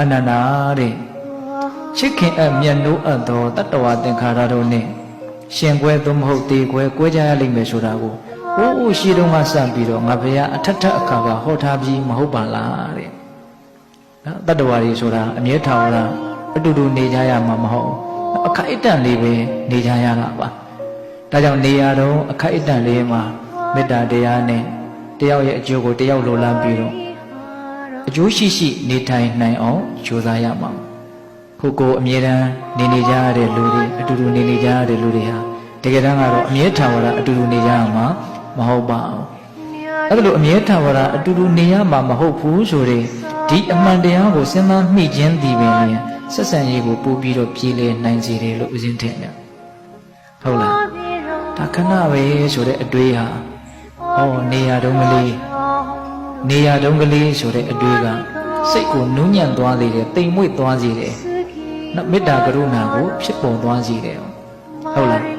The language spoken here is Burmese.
အနန္နာတဲ့ချစ်ခင်အပ်မြတ်နိုးအပ်သောတတ္တဝသင်္ခါရတို့နဲ့ရှင်ကွဲသို့မဟုတ်တေကွဲကွဲကြရလိမ့်မယ်ဆိုတာကိုဟိုးဟိုးရှိတုန်းကစပြီးတော့ငါဘုရားအထက်ထက်အခါကဟောထားပြီးမဟုတ်ပါလားတဲ့နော်တတ္တဝါတွေဆိုတာအမြဲထာဝရအတူတူနေကြရမှာမဟုတ်ဘူးအခက်အတန့်လေးပဲနေကြရတာပါဒါကြောင့်နေရာတော့အခက်အတန့်လေးမှာမေတ္တာတရားနဲ့တယောက်ရဲ့အကျိုးကိုတယောက်လိုလားပြီးတော့ အကျိုးရှိရှိနေထိုင်နိုင်အောင်ကြိုးစားရမှာခုကိုအမြဲတမ်းနေနေကြရတဲ့လူတွေအတူတူနေနေကြရတဲ့လူတွေဟာတကယ်တမ်းကတော့အမြဲထာဝရအတူတူနေကြရမှာမဟုတ်ပါဘူးအဲ့ဒါလို့အမြဲထာဝရအတူတူနေရမှာမဟုတ်ဘူးဆိုတဲ့ဒီအမှန်တရားကိုစဉ်းစားမိခြင်းဒီပင်လျင်ဆက်ဆံရေးကိုပို့ပြီးတော့ပြည်လဲနိုင်စေတယ်လို့ဦးဇင်းထင်တယ်ဟုတ်လားဒါခဏပဲဆိုတဲ့အတွေးဟာဟောနေရတုံးကလေး နေရာတုံးကလေးဆိုတဲ့အတွေးကစိတ်ကိုနူးညံ့သွားစေတယ်တိမ်မွေ့သွားစေတယ်နောက်မေတ္တာကရုဏာကိုဖြစ်ပေါ်သွားစေတယ်ဟုတ်လား